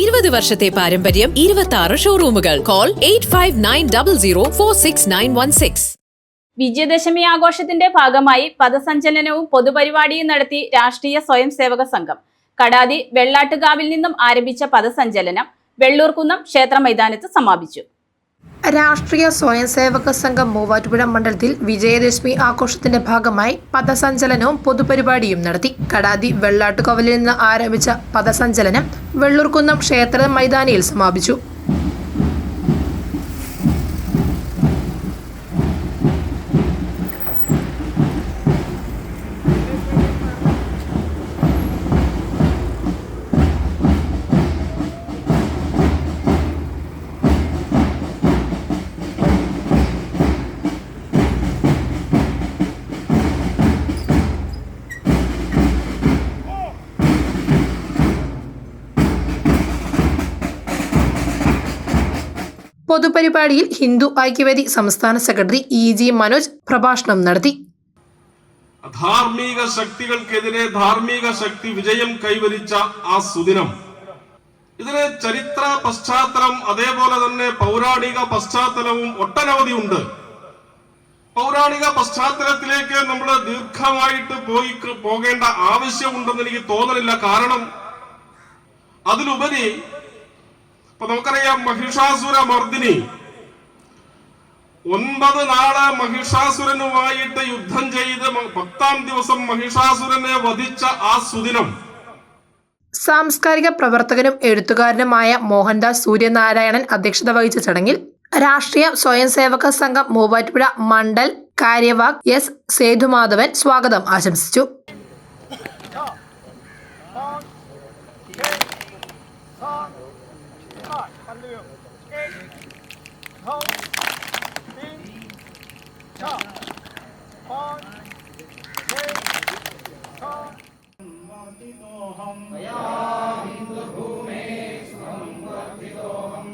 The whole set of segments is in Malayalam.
ഇരുപത് വർഷത്തെ പാരമ്പര്യം ഇരുപത്തി ആറ് ഷോറൂമുകൾ call eight five nine double zero four six nine one six Vijayadashami ആഘോഷത്തിന്റെ ഭാഗമായി പദസഞ്ചലനവും പൊതുപരിപാടിയും നടത്തി രാഷ്ട്രീയ സ്വയം സേവക സംഘം. കടാതി വെള്ളാട്ടുകാവിൽ നിന്നും ആരംഭിച്ച പദസഞ്ചലനം വെള്ളൂർക്കുന്നം ക്ഷേത്ര മൈതാനത്ത് സമാപിച്ചു. രാഷ്ട്രീയ സ്വയം സേവക സംഘം മൂവാറ്റുപുഴ മണ്ഡലത്തിൽ വിജയദശമി ആഘോഷത്തിന്റെ ഭാഗമായി പദസഞ്ചലനവും പൊതുപരിപാടിയും നടത്തി. കടാതി വെള്ളാട്ടുകവലിൽ നിന്ന് ആരംഭിച്ച പദസഞ്ചലനം വെള്ളൂർക്കുന്നം ക്ഷേത്ര മൈതാനിയിൽ സമാപിച്ചു. പൊതുപരിപാടിയിൽ ഹിന്ദു ഐക്യവേദി സംസ്ഥാന സെക്രട്ടറി ഇ ജി മനോജ് പ്രഭാഷണം നടത്തി. ധാർമ്മിക ശക്തികൾക്കെതിരെ ധാർമ്മിക ശക്തി വിജയം കൈവരിച്ച ആ സുദിനം. ഇതിന് ചരിത്ര പശ്ചാത്തലം അതേപോലെ തന്നെ പൗരാണിക പശ്ചാത്തലവും ഒട്ടനവധി ഉണ്ട്. പൗരാണിക പശ്ചാത്തലത്തിലേക്ക് നമ്മൾ ദീർഘമായിട്ട് പോയി പോകേണ്ട ആവശ്യമുണ്ടെന്ന് എനിക്ക് തോന്നലില്ല. കാരണം അതിലുപരി ഇപ്പൊ നമുക്കറിയാം മഹിഷാസുര മർദിനി. ഒൻപത് നാൾ മഹിഷാസുരനുമായിട്ട് യുദ്ധം ചെയ്ത് പത്താം ദിവസം മഹിഷാസുരനെ വധിച്ച ആ സുദിനം. സാംസ്കാരിക പ്രവർത്തകനും എഴുത്തുകാരനുമായ മോഹൻദാസ് സൂര്യനാരായണൻ അധ്യക്ഷത വഹിച്ച ചടങ്ങിൽ രാഷ്ട്രീയ സ്വയം സേവക സംഘം മൂവാറ്റുപുഴ മണ്ഡൽ കാര്യവാക് എസ് സേതുമാധവൻ സ്വാഗതം ആശംസിച്ചു.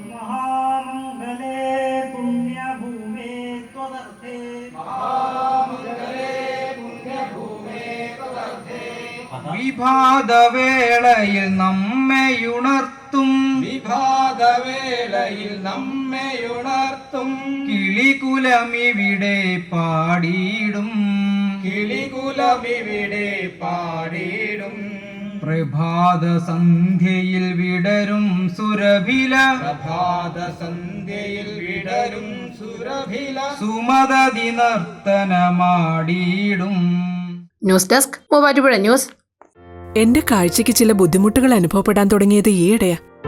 महामङ्गले पुण्यभूमे त्वदर्थे വിഭാതവേളയിൽ നമ്മയുണർത്തും വിഭാതവേളയിൽ നമ്മയുണർത്തും. കിളികുലമിവിടെ പാടിയിടും. കിളികുലമിവിടെ പാടിയിടും. പ്രഭാത സന്ധ്യയിൽ വിടരും സുരഭില. പ്രഭാത സന്ധ്യയിൽ വിടരും സുരഭില. സുമതതി നർത്തനമാടിയിടും ന്യൂസ് ഡെസ്ക് മൂവാറ്റുപുഴ ന്യൂസ്. എന്റെ കാഴ്ചയ്ക്ക് ചില ബുദ്ധിമുട്ടുകൾ അനുഭവപ്പെടാൻ തുടങ്ങിയത് ഈയിടെയാ.